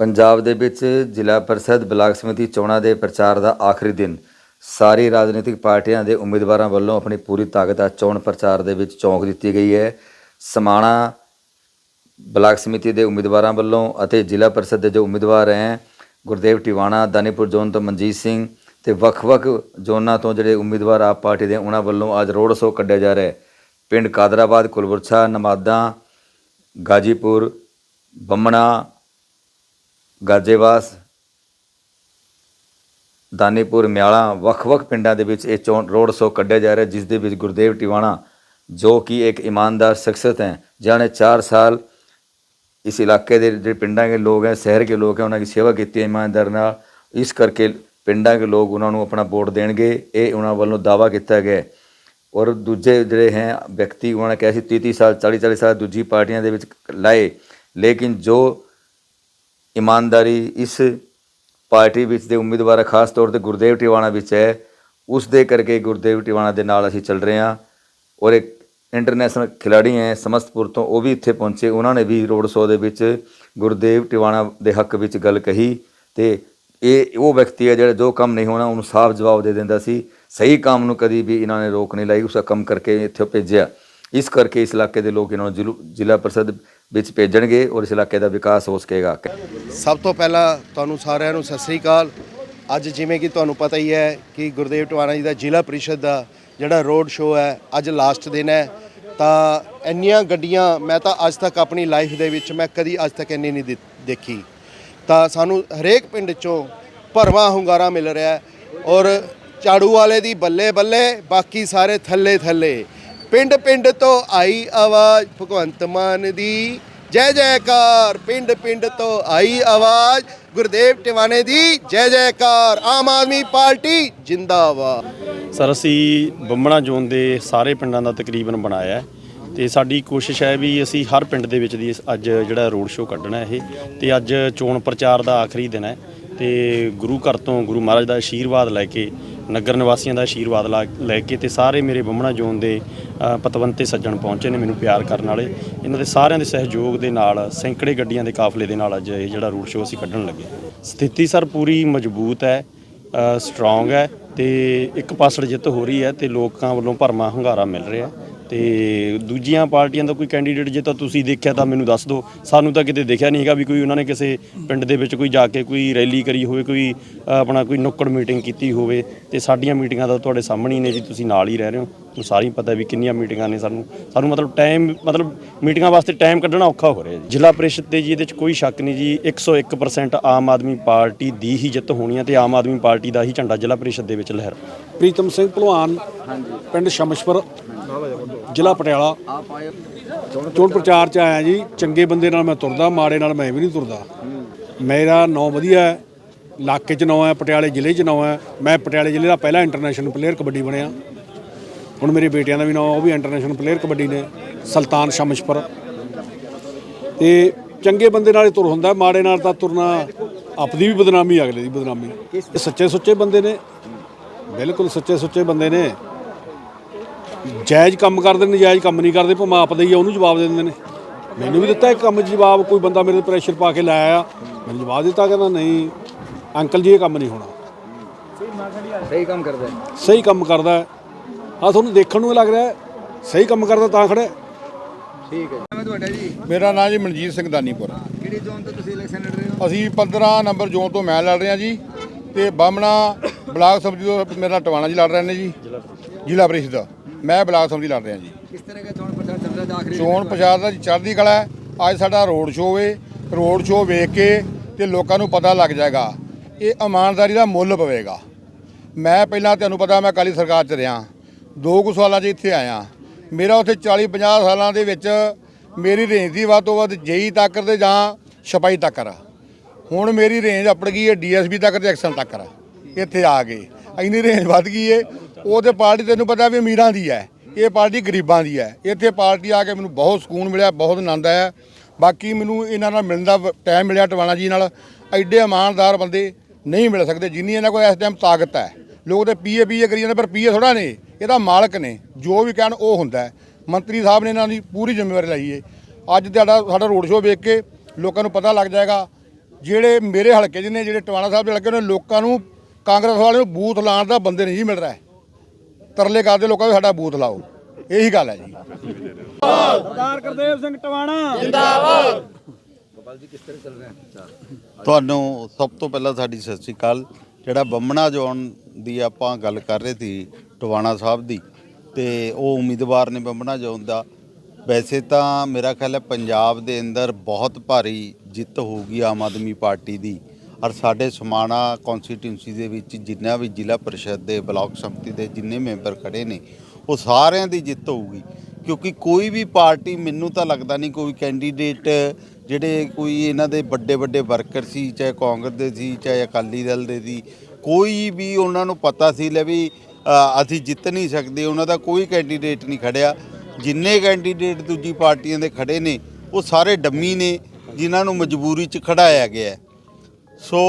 ਪੰਜਾਬ ਦੇ ਵਿੱਚ ਜ਼ਿਲ੍ਹਾ ਪਰਿਸ਼ਦ ਬਲਾਕ ਸਮਿਤੀ ਚੋਣਾਂ ਦੇ ਪ੍ਰਚਾਰ ਦਾ ਆਖਰੀ ਦਿਨ। ਸਾਰੀ ਰਾਜਨੀਤਿਕ ਪਾਰਟੀਆਂ ਦੇ ਉਮੀਦਵਾਰਾਂ ਵੱਲੋਂ ਆਪਣੀ ਪੂਰੀ ਤਾਕਤ ਆ ਚੋਣ ਪ੍ਰਚਾਰ ਦੇ ਵਿੱਚ ਚੌਂਕ ਦਿੱਤੀ ਗਈ ਹੈ। ਸਮਾਣਾ ਬਲਾਕ ਸਮਿਤੀ ਦੇ ਉਮੀਦਵਾਰਾਂ ਵੱਲੋਂ ਅਤੇ ਜ਼ਿਲ੍ਹਾ ਪਰਿਸ਼ਦ ਦੇ ਜੋ ਉਮੀਦਵਾਰ ਹੈ, ਗੁਰਦੇਵ ਟਿਵਾਣਾ, ਦਾਨੀਪੁਰ ਜ਼ੋਨ ਤੋਂ ਮਨਜੀਤ ਸਿੰਘ ਤੇ ਵੱਖ-ਵੱਖ ਜ਼ੋਨਾਂ ਤੋਂ ਜਿਹੜੇ ਉਮੀਦਵਾਰ ਆਪ ਪਾਰਟੀ ਦੇ ਉਹਨਾਂ ਵੱਲੋਂ ਅੱਜ ਰੋਡ ਸ਼ੋਅ ਕੱਢਿਆ ਜਾ ਰਿਹਾ ਹੈ। ਪਿੰਡ ਕਾਦਰਾਬਾਦ ਕੁਲਬੁਰਛਾ ਨਮਾਦਾ, ਗਾਜੀਪੁਰ, ਬੰਮਣਾ ਗਾਜੇਵਾਸ ਦਾਨੀਪੁਰ, ਮਿਆਲਾ, ਵੱਖ-ਵੱਖ ਪਿੰਡਾਂ ਦੇ ਵਿੱਚ ਇਹ ਚੋਣ ਰੋਡ ਸ਼ੋਅ ਕੱਢਿਆ ਜਾ ਰਿਹਾ ਜਿਸ ਦੇ ਵਿੱਚ ਗੁਰਦੇਵ ਟਿਵਾਣਾ, ਜੋ ਕਿ ਇੱਕ ਇਮਾਨਦਾਰ ਸ਼ਖਸੀਅਤ ਹੈ ਜਿਨ੍ਹਾਂ ਨੇ 4 ਸਾਲ ਇਸ ਇਲਾਕੇ ਦੇ ਜਿਹੜੇ ਪਿੰਡਾਂ ਦੇ ਲੋਕ ਹੈ, ਸ਼ਹਿਰ ਦੇ ਲੋਕ ਹੈ, ਉਹਨਾਂ ਦੀ ਸੇਵਾ ਕੀਤੀ ਹੈ ਇਮਾਨਦਾਰ ਨਾਲ। ਇਸ ਕਰਕੇ ਪਿੰਡਾਂ ਦੇ ਲੋਕ ਉਹਨਾਂ ਨੂੰ ਆਪਣਾ ਵੋਟ ਦੇਣਗੇ, ਇਹ ਉਹਨਾਂ ਵੱਲੋਂ ਦਾਵਾ ਕੀਤਾ ਗਿਆ ਔਰ ਦੂਜੇ ਜਿਹੜੇ ਹੈ, ਵਿਅਕਤੀ ਉਹਨਾਂ ਨੇ ਕਿਹਾ ਸੀ 30 30 ਸਾਲ 40 40 ਸਾਲ ਦੂਜੀ ਪਾਰਟੀਆਂ ਦੇ ਵਿੱਚ ਲਾਏ। ਲੇਕਿਨ ਜੋ ਇਮਾਨਦਾਰੀ ਇਸ ਪਾਰਟੀ ਵਿੱਚ ਦੇ ਉਮੀਦਵਾਰ, ਖਾਸ ਤੌਰ ਤੇ ਗੁਰਦੇਵ ਟਿਵਾਣਾ ਵਿੱਚ ਹੈ, ਉਸ ਦੇ ਕਰਕੇ ਗੁਰਦੇਵ ਟਿਵਾਣਾ ਦੇ ਨਾਲ ਅਸੀਂ ਚੱਲ ਰਹੇ ਹਾਂ ਔਰ ਇੱਕ ਇੰਟਰਨੈਸ਼ਨਲ ਖਿਲਾੜੀ ਹੈ ਸਮਸਤਪੁਰ ਤੋਂ, ਉਹ ਵੀ ਇੱਥੇ ਪਹੁੰਚੇ, ਉਹਨਾਂ ਨੇ ਵੀ ਰੋਡ ਸ਼ੋਅ ਦੇ ਵਿੱਚ ਗੁਰਦੇਵ ਟਿਵਾਣਾ ਦੇ ਹੱਕ ਵਿੱਚ ਗੱਲ ਕਹੀ ਤੇ ਇਹ, ਉਹ ਵਿਅਕਤੀ ਹੈ ਜਿਹੜਾ ਜੋ ਕੰਮ ਨਹੀਂ ਹੋਣਾ, ਉਹਨੂੰ ਸਾਫ਼ ਜਵਾਬ ਦੇ ਦਿੰਦਾ ਸੀ, ਸਹੀ ਕੰਮ ਨੂੰ ਕਦੀ ਵੀ ਇਹਨਾਂ ਨੇ ਰੋਕ ਨਹੀਂ ਲਾਈ, ਉਸ ਕੰਮ ਕਰਕੇ ਇੱਥੇ ਭੇਜਿਆ। ਇਸ ਕਰਕੇ ਇਸ ਇਲਾਕੇ ਦੇ ਲੋਕ ਇਹਨਾਂ ਨੂੰ ਜ਼ਿਲ੍ਹੂ- ਜ਼ਿਲ੍ਹਾ ਪਰਿਸ਼ਦ ਵਿੱਚ ਭੇਜਣਗੇ ਔਰ ਇਸ ਇਲਾਕੇ ਦਾ ਵਿਕਾਸ ਹੋ ਸਕੇਗਾ। ਸਭ ਤੋਂ ਪਹਿਲਾਂ ਤੁਹਾਨੂੰ ਸਾਰਿਆਂ ਨੂੰ ਸਤਿ ਸ੍ਰੀ ਅਕਾਲ। ਅੱਜ ਜਿਵੇਂ ਕਿ ਤੁਹਾਨੂੰ ਪਤਾ ਹੀ ਹੈ ਕਿ ਗੁਰਦੇਵ ਟਵਾਣਾ ਜੀ ਦਾ ਜ਼ਿਲ੍ਹਾ ਪ੍ਰੀਸ਼ਦ ਦਾ ਜਿਹੜਾ ਰੋਡ ਸ਼ੋਅ ਹੈ, ਅੱਜ ਲਾਸਟ ਦਿਨ ਹੈ। ਤਾਂ ਇੰਨੀਆਂ ਗੱਡੀਆਂ ਮੈਂ ਤਾਂ ਅੱਜ ਤੱਕ ਆਪਣੀ ਲਾਈਫ ਦੇ ਵਿੱਚ ਮੈਂ ਕਦੀ ਅੱਜ ਤੱਕ ਇੰਨੀ ਨਹੀਂ ਦੇਖੀ। ਤਾਂ ਸਾਨੂੰ ਹਰੇਕ ਪਿੰਡ ਚੋਂ ਭਰਵਾਂ ਹੁੰਗਾਰਾ ਮਿਲ ਰਿਹਾ ਔਰ ਝਾੜੂ ਵਾਲੇ ਦੀ ਬੱਲੇ ਬੱਲੇ ਬਾਕੀ ਸਾਰੇ ਥੱਲੇ ਥੱਲੇ। ਪਿੰਡ ਪਿੰਡ ਤੋਂ ਆਈ ਆਵਾਜ਼, ਭਗਵੰਤ ਮਾਨ ਦੀ। ਜੈ ਜੈਕਾਰ, ਪਿੰਡ ਪਿੰਡ ਤੋਂ ਆਈ ਆਵਾਜ਼, ਗੁਰਦੇਵ ਟਿਵਾਣੇ ਦੀ ਜੈ ਜੈਕਾਰ, ਆਮ ਆਦਮੀ ਪਾਰਟੀ ਜਿੰਦਾਬਾਦ। ਸਰ, ਅਸੀਂ ਬੰਮਣਾ ਜ਼ੋਨ ਦੇ ਸਾਰੇ ਪਿੰਡਾਂ ਦਾ ਤਕਰੀਬਨ ਬਣਾਇਆ ਹੈ ਤੇ ਸਾਡੀ ਕੋਸ਼ਿਸ਼ ਹੈ ਵੀ ਅਸੀਂ ਹਰ ਪਿੰਡ ਦੇ ਵਿੱਚ ਦੀ ਅੱਜ ਜਿਹੜਾ ਰੋਡ ਸ਼ੋਅ ਕੱਢਣਾ ਇਹ ਤੇ ਅੱਜ ਚੋਣ ਪ੍ਰਚਾਰ ਦਾ ਆਖਰੀ ਦਿਨ ਹੈ ਤੇ ਗੁਰੂ ਘਰ ਤੋਂ ਗੁਰੂ ਮਹਾਰਾਜ ਦਾ ਆਸ਼ੀਰਵਾਦ ਲੈ ਕੇ ਨਗਰ ਨਿਵਾਸੀਆਂ ਦਾ ਆਸ਼ੀਰਵਾਦ ਲਾ- ਲੈ ਕੇ ਤੇ ਸਾਰੇ ਮੇਰੇ ਬੰਮਣਾ ਜ਼ੋਨ ਦੇ ਪਤਵੰਤੇ ਸੱਜਣ ਪਹੁੰਚੇ ਨੇ ਮੈਨੂੰ ਪਿਆਰ ਕਰਨ ਵਾਲੇ। ਇਹਨਾਂ ਦੇ ਸਾਰਿਆਂ ਦੇ ਸਹਿਯੋਗ ਦੇ ਨਾਲ, ਸੈਂਕੜੇ ਗੱਡੀਆਂ ਦੇ ਕਾਫਲੇ ਦੇ ਨਾਲ ਅੱਜ ਇਹ ਜਿਹੜਾ ਰੋਡ ਸ਼ੋਅ ਅਸੀਂ ਕੱਢਣ ਲੱਗੇ ਸਥਿਤੀ ਸਰ ਪੂਰੀ ਮਜ਼ਬੂਤ ਹੈ ਸਟਰੋਂਗ ਹੈ ਤੇ ਇੱਕ ਪਾਸੜ ਜਿੱਤ ਹੋ ਰਹੀ ਹੈ ਤੇ ਲੋਕਾਂ ਵੱਲੋਂ ਭਰਮਾ ਹੰਗਾਰਾ ਮਿਲ ਰਿਹਾ ਤੇ ਦੂਜੀਆਂ ਪਾਰਟੀਆਂ ਦਾ ਕੋਈ ਕੈਂਡੀਡੇਟ ਜੇ ਤਾਂ ਤੁਸੀਂ ਦੇਖਿਆ ਤਾਂ ਮੈਨੂੰ ਦੱਸ ਦਿਓ। ਸਾਨੂੰ ਤਾਂ ਕਿਤੇ ਦੇਖਿਆ ਨਹੀਂ ਹੈਗਾ ਵੀ ਕੋਈ ਉਹਨਾਂ ਨੇ ਕਿਸੇ ਪਿੰਡ ਦੇ ਵਿੱਚ ਕੋਈ ਜਾ ਕੇ ਕੋਈ ਰੈਲੀ ਕਰੀ ਹੋਵੇ ਕੋਈ ਆਪਣਾ ਕੋਈ ਨੁੱਕੜ ਮੀਟਿੰਗ ਕੀਤੀ ਹੋਵੇ ਤੇ ਸਾਡੀਆਂ ਮੀਟਿੰਗਾਂ ਤਾਂ ਤੁਹਾਡੇ ਸਾਹਮਣੇ ਹੀ ਨੇ ਜੀ ਤੁਸੀਂ ਨਾਲ ਹੀ ਰਹਿ ਰਹੇ ਹੋ। ਤੁਹਾਨੂੰ ਸਾਰੀ ਪਤਾ ਵੀ ਕਿੰਨੀਆਂ ਮੀਟਿੰਗਾਂ ਨੇ ਸਾਨੂੰ। ਸਾਨੂੰ ਮਤਲਬ ਟਾਈਮ ਮਤਲਬ ਮੀਟਿੰਗਾਂ ਵਾਸਤੇ ਟਾਈਮ ਕੱਢਣਾ ਔਖਾ ਹੋ ਰਿਹਾ ਜੀ। ਜ਼ਿਲ੍ਹਾ ਪ੍ਰੀਸ਼ਦ ਤੇ ਜੀ ਇਹਦੇ ਵਿੱਚ ਕੋਈ ਸ਼ੱਕ ਨਹੀਂ ਜੀ 101% ਆਮ ਆਦਮੀ ਪਾਰਟੀ ਦੀ ਹੀ ਜਿੱਤ ਹੋਣੀ ਹੈ ਤੇ ਆਮ ਆਦਮੀ ਪਾਰਟੀ ਦਾ ਹੀ ਝੰਡਾ ਜ਼ਿਲ੍ਹਾ ਪ੍ਰੀਸ਼ਦ ਦੇ ਵਿੱਚ ਲਹਿਰ। ਪ੍ਰੀਤਮ ਸਿੰਘ ਭਲਵਾਨ ਪਿੰਡ ਸ਼ਮਸ਼ਪੁਰ। ਜ਼ਿਲ੍ਹਾ ਪਟਿਆਲਾ। ਚੋਣ ਪ੍ਰਚਾਰ ਚ ਆਇਆ ਜੀ। ਚੰਗੇ ਬੰਦੇ ਨਾਲ ਮੈਂ ਤੁਰਦਾ, ਮਾੜੇ ਨਾਲ ਮੈਂ ਵੀ ਨਹੀਂ ਤੁਰਦਾ। ਮੇਰਾ ਨਾਂ ਵਧੀਆ ਹੈ। ਇਲਾਕੇ ਚ ਨਾਂ ਹੈ, ਪਟਿਆਲੇ ਜ਼ਿਲ੍ਹੇ ਚ ਨਾਂ ਹੈ। ਮੈਂ ਪਟਿਆਲੇ ਜ਼ਿਲ੍ਹੇ ਦਾ ਪਹਿਲਾ ਇੰਟਰਨੈਸ਼ਨਲ ਪਲੇਅਰ ਕਬੱਡੀ ਬਣਿਆ। ਹੁਣ ਮੇਰੇ ਬੇਟਿਆਂ ਦਾ ਵੀ ਨਾਂ, ਉਹ ਵੀ ਇੰਟਰਨੈਸ਼ਨਲ ਪਲੇਅਰ ਕਬੱਡੀ ਨੇ, ਸੁਲਤਾਨ ਸ਼ਮਸ਼ਪੁਰ। ਤੇ ਚੰਗੇ ਬੰਦੇ ਨਾਲ ਹੀ ਤੁਰ ਹੁੰਦਾ ਮਾੜੇ ਨਾਲ ਤਾਂ ਤੁਰਨਾ ਆਪਦੀ ਵੀ ਬਦਨਾਮੀ ਅਗਲੇ ਦੀ ਬਦਨਾਮੀ। ਇਹ ਸੱਚੇ ਸੁੱਚੇ ਬੰਦੇ ਨੇ। ਬਿਲਕੁਲ ਸੱਚੇ ਸੁੱਚੇ ਬੰਦੇ ਨੇ। ਜਾਇਜ਼ ਕੰਮ ਕਰਦੇ ਨੇ ਜਾਇਜ਼ ਕੰਮ ਨਹੀਂ ਕਰਦੇ ਭਾਵੇਂ ਆਪ ਦਾ ਹੀ ਆ ਉਹਨੂੰ ਜਵਾਬ ਦੇ ਦਿੰਦੇ ਨੇ। ਮੈਨੂੰ ਵੀ ਦਿੱਤਾ ਇੱਕ ਕੰਮ 'ਚ ਜਵਾਬ ਕੋਈ ਬੰਦਾ ਮੇਰੇ ਤੇ ਪ੍ਰੈਸ਼ਰ ਪਾ ਕੇ ਲਾਇਆ ਆ। ਮੈਨੂੰ ਜਵਾਬ ਦਿੱਤਾ ਕਹਿੰਦਾ ਨਹੀਂ ਅੰਕਲ ਜੀ ਇਹ ਕੰਮ ਨਹੀਂ ਹੋਣਾ। ਸਹੀ ਕੰਮ ਕਰਦਾ ਸਹੀ ਕੰਮ ਕਰਦਾ ਆ ਤੁਹਾਨੂੰ ਦੇਖਣ ਨੂੰ ਇਹ ਲੱਗ ਰਿਹਾ ਹੈ, ਸਹੀ ਕੰਮ ਕਰਦਾ ਤਾਂ ਖੜਾ ਹੈ। ਠੀਕ ਹੈ ਮੈਂ ਤੁਹਾਡਾ ਜੀ? ਮੇਰਾ ਨਾਮ ਜੀ ਮਨਜੀਤ ਸਿੰਘ ਦਾਨੀਪੁਰ। ਕਿਹੜੀ ਜ਼ੋਨ ਤੋਂ ਤੁਸੀਂ ਇਲੈਕਸ਼ਨ ਲੜ ਰਹੇ ਹੋ? ਅਸੀਂ 15 ਨੰਬਰ ਜ਼ੋਨ ਤੋਂ ਮੈਂ ਲੜ ਰਿਹਾ ਜੀ। ਤੇ ਬਾਹਮਣਾ ਬਲਾਕ ਸਮਝੀ ਤੋਂ ਮੇਰਾ ਟਵਾਣਾ ਜੀ ਲੜ ਰਹੇ ਨੇ ਜੀ। ਜ਼ਿਲ੍ਹਾ ਪ੍ਰੀਸ਼ਦ ਮੈਂ ਬਲਾਕ ਸਮਝੀ ਲੜ ਰਿਹਾ ਜੀ। ਕਿਸ ਤਰ੍ਹਾਂ ਦਾ ਚੋਣ ਪ੍ਰਚਾਰ ਚੱਲ ਰਿਹਾ ਹੈ ਆਖਰੀ ਚੋਣ ਪ੍ਰਚਾਰ ਦਾ ਜੀ ਚੜ੍ਹਦੀ ਕਲਾ ਹੈ। ਅੱਜ ਸਾਡਾ ਰੋਡ ਸ਼ੋਅ ਏ ਰੋਡ ਸ਼ੋਅ ਵੇਖ ਕੇ ਤੇ ਲੋਕਾਂ ਨੂੰ ਪਤਾ ਲੱਗ ਜਾਏਗਾ। ਇਹ ਇਮਾਨਦਾਰੀ ਦਾ ਮੁੱਲ ਪਵੇਗਾ। ਮੈਂ ਪਹਿਲਾਂ ਤੁਹਾਨੂੰ ਪਤਾ ਮੈਂ ਕਾਲੀ ਸਰਕਾਰ 'ਚ ਰਿਹਾ। ਦੋ ਕੁ ਸਾਲਾਂ 'ਚ ਇੱਥੇ ਆਇਆ। ਮੇਰਾ ਉੱਥੇ 40 50 ਸਾਲਾਂ ਦੇ ਵਿੱਚ ਮੇਰੀ ਰੇਂਜ ਦੀ ਵੱਧ ਤੋਂ ਵੱਧ ਜੇਈ ਤੱਕ ਤੇ ਜਾਂ ਛਪਾਈ ਤੱਕ ਆ। ਹੁਣ ਮੇਰੀ ਰੇਂਜ ਅਪੜ ਗਈ ਹੈ ਡੀਐਸਪੀ ਤੱਕ ਤੇ ਐਕਸ਼ਨ ਤੱਕ ਆ ਇੱਥੇ ਆ ਗਏ। ਇੰਨੀ ਰੇਂਜ ਵੱਧ ਗਈ ਏ। ਉਹ ਤੇ ਪਾਰਟੀ ਤੈਨੂੰ ਪਤਾ ਵੀ ਅਮੀਰਾਂ ਦੀ ਹੈ। ਇਹ ਪਾਰਟੀ ਗਰੀਬਾਂ ਦੀ ਹੈ। ਇੱਥੇ ਪਾਰਟੀ ਆ ਕੇ ਮੈਨੂੰ ਬਹੁਤ ਸਕੂਨ ਮਿਲਿਆ, ਬਹੁਤ ਆਨੰਦ ਆਇਆ। ਬਾਕੀ ਮੈਨੂੰ ਇਹਨਾਂ ਨਾਲ ਮਿਲਣ ਦਾ ਟਾਈਮ ਮਿਲਿਆ ਟਵਾਣਾ ਜੀ ਨਾਲ। ਐਡੇ ਇਮਾਨਦਾਰ ਬੰਦੇ ਨਹੀਂ ਮਿਲ ਸਕਦੇ, ਜਿੰਨੀ ਇਹਨਾਂ ਕੋਲ ਇਸ ਟਾਈਮ ਤਾਕਤ ਹੈ। ਲੋਕ ਤੇ ਪੀਏ ਪੀਏ ਕਰੀ ਜਾਂਦੇ, ਪਰ ਪੀਏ ਥੋੜਾ ਨੇ। ਇਹਦਾ ਮਾਲਕ ਨੇ। ਜੋ ਵੀ ਕਹਿਣ ਉਹ ਹੁੰਦਾ ਮੰਤਰੀ ਸਾਹਿਬ ਨੇ ਇਹਨਾਂ ਦੀ ਪੂਰੀ ਜ਼ਿੰਮੇਵਾਰੀ ਲਈ ਏ। ਅੱਜ ਤੁਹਾਡਾ, ਸਾਡਾ ਰੋਡ ਸ਼ੋਅ ਵੇਖ ਕੇ ਲੋਕਾਂ ਨੂੰ ਪਤਾ ਲੱਗ ਜਾਏਗਾ ਜਿਹੜੇ ਮੇਰੇ ਹਲਕੇ 'ਚ ਨੇ ਜਿਹੜੇ ਟਵਾਣਾ ਸਾਹਿਬ ਦੇ ਹਲਕੇ ਨੇ ਲੋਕਾਂ ਨੂੰ ਕਾਂਗਰਸ ਵਾਲਿਆਂ ਨੂੰ ਬੂਥ ਲਾਉਣ ਦਾ ਬੰਦੇ ਨਹੀਂ ਮਿਲ ਰਿਹਾ ਤਰਲੇ ਕਰਦੇ ਲੋਕਾਂ ਵੀ ਸਾਡਾ ਬੂਥ ਲਾਓ। ਇਹੀ ਗੱਲ ਹੈ ਜੀ। ਸਰਦਾਰ ਗੁਰਦੇਵ ਸਿੰਘ ਟਵਾਣਾ। ਤੁਹਾਨੂੰ ਸਭ ਤੋਂ ਪਹਿਲਾਂ ਸਾਡੀ ਸਤਿ ਸ੍ਰੀ ਅਕਾਲ। ਜਿਹੜਾ ਬੰਮਣਾ ਜੋਨ ਦੀ ਆਪਾਂ ਗੱਲ ਕਰ ਰਹੇ ਸੀ ਟਵਾਣਾ ਸਾਹਿਬ ਦੀ ਤੇ ਉਹ ਉਮੀਦਵਾਰ ਨੇ ਬੰਮਣਾ ਜੋਨ ਦਾ। ਵੈਸੇ ਤਾਂ ਮੇਰਾ ਖਿਆਲ ਹੈ ਪੰਜਾਬ ਦੇ ਅੰਦਰ ਬਹੁਤ ਭਾਰੀ ਜਿੱਤ ਹੋਊਗੀ ਆਮ ਆਦਮੀ ਪਾਰਟੀ ਦੀ। ਔਰ ਸਾਡੇ ਸਮਾਣਾ ਕਨਸਟੀਟਿਊਂਸੀ ਦੇ ਵਿੱਚ ਜਿੰਨਾ ਵੀ ਜ਼ਿਲ੍ਹਾ ਪਰਿਸ਼ਦ ਦੇ, ਬਲਾਕ ਸੰਮਤੀ ਦੇ ਜਿੰਨੇ ਮੈਂਬਰ ਖੜੇ ਨੇ, ਉਹ ਸਾਰਿਆਂ ਦੀ ਜਿੱਤ ਹੋਊਗੀ। ਕਿਉਂਕਿ ਕੋਈ ਵੀ ਪਾਰਟੀ, ਮੈਨੂੰ ਤਾਂ ਲੱਗਦਾ ਨਹੀਂ ਕੋਈ ਕੈਂਡੀਡੇਟ ਜਿਹੜੇ ਕੋਈ ਇਹਨਾਂ ਦੇ ਵੱਡੇ ਵੱਡੇ ਵਰਕਰ ਸੀ, ਚਾਹੇ ਕਾਂਗਰਸ ਦੇ ਸੀ, ਚਾਹੇ ਅਕਾਲੀ ਦਲ ਦੇ ਸੀ, ਕੋਈ ਵੀ ਉਹਨਾਂ ਨੂੰ ਪਤਾ ਸੀ ਲੈ ਵੀ ਅਸੀਂ ਜਿੱਤ ਨਹੀਂ ਸਕਦੇ, ਉਹਨਾਂ ਦਾ ਕੋਈ ਕੈਂਡੀਡੇਟ ਨਹੀਂ ਖੜਿਆ। ਜਿੰਨੇ ਕੈਂਡੀਡੇਟ ਦੂਜੀ ਪਾਰਟੀਆਂ ਦੇ ਖੜੇ ਨੇ, ਉਹ ਸਾਰੇ ਡੰਮੀ ਨੇ। ਜਿਨ੍ਹਾਂ ਨੂੰ ਮਜਬੂਰੀ 'ਚ ਖੜਾਇਆ ਗਿਆ ਸੋ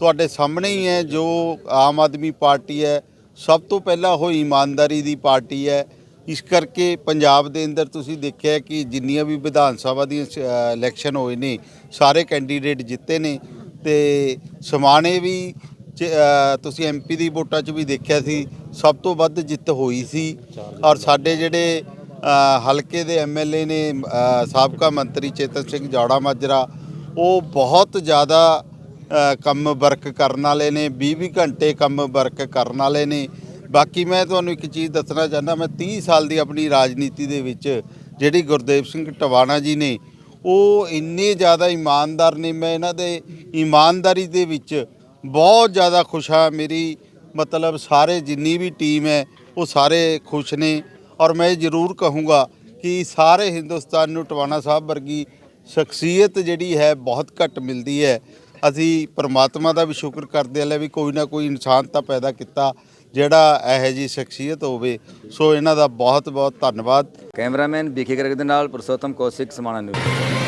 ਤੁਹਾਡੇ ਸਾਹਮਣੇ ਹੀ ਹੈ ਜੋ ਆਮ ਆਦਮੀ ਪਾਰਟੀ ਹੈ ਸਭ ਤੋਂ ਪਹਿਲਾਂ ਉਹ ਇਮਾਨਦਾਰੀ ਦੀ ਪਾਰਟੀ ਹੈ। ਇਸ ਕਰਕੇ ਪੰਜਾਬ ਦੇ ਅੰਦਰ ਤੁਸੀਂ ਦੇਖਿਆ ਕਿ ਜਿੰਨੀਆਂ ਵੀ ਵਿਧਾਨ ਸਭਾ ਦੀਆਂ ਅ, ਇਲੈਕਸ਼ਨ ਹੋਏ ਨੇ ਸਾਰੇ ਕੈਂਡੀਡੇਟ ਜਿੱਤੇ ਨੇ ਤੇ ਸਮਾਣੇ ਵੀ ਚ- ਅ, ਤੁਸੀਂ ਐਮਪੀ ਦੀ ਵੋਟਾਂ 'ਚ ਵੀ ਦੇਖਿਆ ਸੀ ਸਭ ਤੋਂ ਵੱਧ ਜਿੱਤ ਹੋਈ ਸੀ। ਔਰ ਸਾਡੇ ਜਿਹੜੇ ਹਲਕੇ ਦੇ ਐਮਐਲਏ ਨੇ ਸਾਬਕਾ ਮੰਤਰੀ ਚੇਤਨ ਸਿੰਘ ਜੌੜਾ ਮਾਜਰਾ, ਉਹ ਬਹੁਤ ਜ਼ਿਆਦਾ ਕੰਮ ਵਰਕ ਕਰਨ ਵਾਲੇ ਨੇ 20-20 ਘੰਟੇ ਕੰਮ ਵਰਕ ਕਰਨ ਵਾਲੇ ਨੇ। ਬਾਕੀ ਮੈਂ ਤੁਹਾਨੂੰ ਇੱਕ ਚੀਜ਼ ਦੱਸਣਾ ਚਾਹੁੰਦਾ, ਮੈਂ 30 ਸਾਲ ਦੀ ਆਪਣੀ ਰਾਜਨੀਤੀ ਦੇ ਵਿੱਚ ਜਿਹੜੀ ਗੁਰਦੇਵ ਸਿੰਘ ਟਵਾਣਾ ਜੀ ਨੇ, ਉਹ ਇੰਨੇ ਜ਼ਿਆਦਾ ਇਮਾਨਦਾਰ ਨੇ, ਮੈਂ ਇਹਨਾਂ ਦੇ ਇਮਾਨਦਾਰੀ ਦੇ ਵਿੱਚ ਬਹੁਤ ਜ਼ਿਆਦਾ ਖੁਸ਼ ਹਾਂ। ਮੇਰੀ ਮਤਲਬ ਸਾਰੇ ਜਿੰਨੀ ਵੀ ਟੀਮ ਹੈ, ਉਹ ਸਾਰੇ ਖੁਸ਼ ਨੇ। ਔਰ ਮੈਂ ਇਹ ਜ਼ਰੂਰ ਕਹੂੰਗਾ ਕਿ ਸਾਰੇ ਹਿੰਦੁਸਤਾਨ ਨੂੰ ਟਵਾਣਾ ਸਾਹਿਬ ਵਰਗੀ ਸ਼ਖਸੀਅਤ ਜਿਹੜੀ ਹੈ ਬਹੁਤ ਘੱਟ ਮਿਲਦੀ ਹੈ। ਅਸੀਂ ਪਰਮਾਤਮਾ ਦਾ ਵੀ ਸ਼ੁਕਰ ਕਰਦੇ ਹਾਂ ਵੀ ਕੋਈ ਨਾ ਕੋਈ ਇਨਸਾਨ ਤਾਂ ਪੈਦਾ ਕੀਤਾ ਜਿਹੜਾ ਇਹੋ ਜੀ ਸ਼ਖਸੀਅਤ ਹੋਵੇ। ਸੋ ਇਹਨਾਂ ਦਾ ਬਹੁਤ ਬਹੁਤ ਧੰਨਵਾਦ। ਕੈਮਰਾਮੈਨ ਵਿਖੇ ਗਰਗ ਦੇ ਨਾਲ ਪੁਰਸ਼ੋਤਮ ਕੌਸ਼ਿਕ ਸਮਾਣਾ ਨਿਊਜ਼।